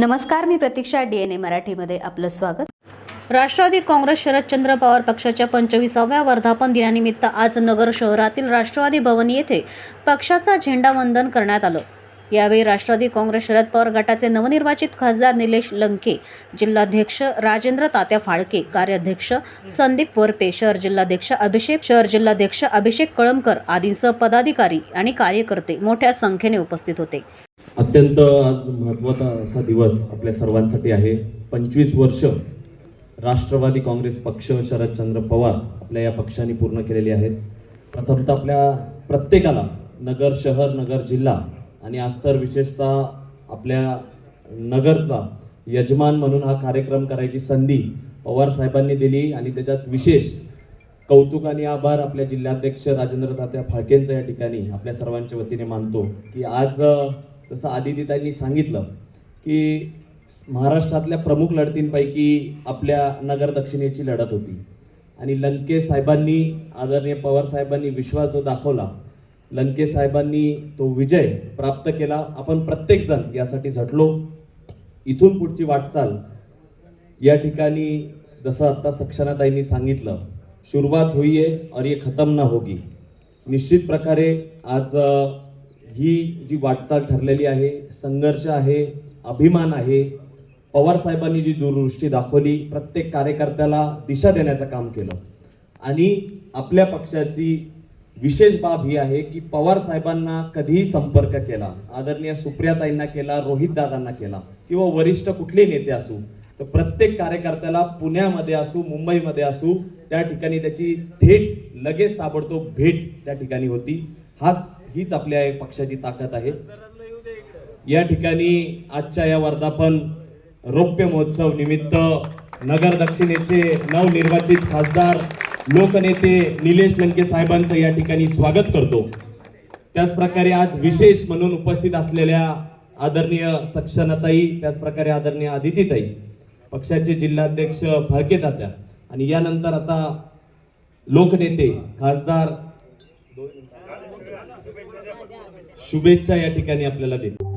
नमस्कार मी प्रतीक्षा D N A मराठीमध्ये आपलं स्वागत. राष्ट्रवादी काँग्रेस शरदचंद्र पवार पक्षाच्या पंचवीसाव्या वर्धापन दिनानिमित्त आज नगर शहरातील राष्ट्रवादी भवन येथे पक्षाचा झेंडावंदन करण्यात आलं. यावेळी राष्ट्रवादी काँग्रेस शरद पवार गटाचे नवनिर्वाचित खासदार निलेश लंके जिल्हाध्यक्ष राजेंद्र तात्या फाळके कार्याध्यक्ष संदीप वरपे शहर जिल्हाध्यक्ष अभिषेक शहर जिल्हाध्यक्ष अभिषेक कळमकर आदींसह पदाधिकारी आणि कार्यकर्ते मोठ्या संख्येने उपस्थित होते. अत्यंत आज महत्त्वाचा असा दिवस आपल्या सर्वांसाठी आहे. पंचवीस वर्ष राष्ट्रवादी काँग्रेस पक्ष शरदचंद्र पवार आपल्या या पक्षाने पूर्ण केलेली आहेत. प्रथमतः आपल्या प्रत्येकाला नगर शहर नगर जिल्हा आणि आज तर विशेषतः आपल्या नगरला यजमान म्हणून हा कार्यक्रम करायची संधी पवार साहेबांनी दिली आणि त्याच्यात विशेष कौतुक आणि आभार आपल्या जिल्हाध्यक्ष राजेंद्र तात्या फाळकेंचं या ठिकाणी आपल्या सर्वांच्या वतीने मानतो की आज तसं जसं सांगितलं की महाराष्ट्रातल्या प्रमुख लढतींपैकी आपल्या नगर दक्षिणेची लढत होती. आणि लंकेसाहेबांनी आदरणीय पवार साहेबांनी विश्वास जो दाखवला लंकेसाहेबांनी तो विजय प्राप्त केला. आपण प्रत्येकजण यासाठी झटलो. इथून पुढची वाटचाल या ठिकाणी जसं आत्ता सक्षनाताईंनी सांगितलं सुरुवात होईये और ये खतम ना होगी. निश्चित प्रकारे आज ही जी वाटचाल ठरलेली आहे संघर्ष आहे अभिमान आहे पवार साहेबांनी जी दूरदृष्टी दाखवली प्रत्येक कार्यकर्त्याला दिशा देण्याचं काम केलं. आणि आपल्या पक्षाची विशेष बाब ही आहे की पवार साहेबांना कधीही संपर्क केला आदरणीय सुप्रियाताईंना केला रोहितदादांना केला किंवा वरिष्ठ कुठलेही नेते असू तर प्रत्येक कार्यकर्त्याला पुण्यामध्ये असू मुंबईमध्ये असू त्या ठिकाणी त्याची थेट लगेच ताबडतोब भेट त्या ठिकाणी होती. हाच हीच आपल्या पक्षाची ताकद आहे. या ठिकाणी आजच्या या वर्धापन रौप्य महोत्सव निमित्त नगर दक्षिणेचे नवनिर्वाचित खासदार लोकनेते निलेश लंके साहेबांचं या ठिकाणी स्वागत करतो. त्याचप्रकारे आज विशेष म्हणून उपस्थित असलेल्या आदरणीय सक्षनाताई त्याचप्रकारे आदरणीय आदितीताई पक्षाचे जिल्हाध्यक्ष फळके तात्या आणि यानंतर आता लोकनेते खासदार शुभेच्छा या ठिकाणी आपल्याला देतो.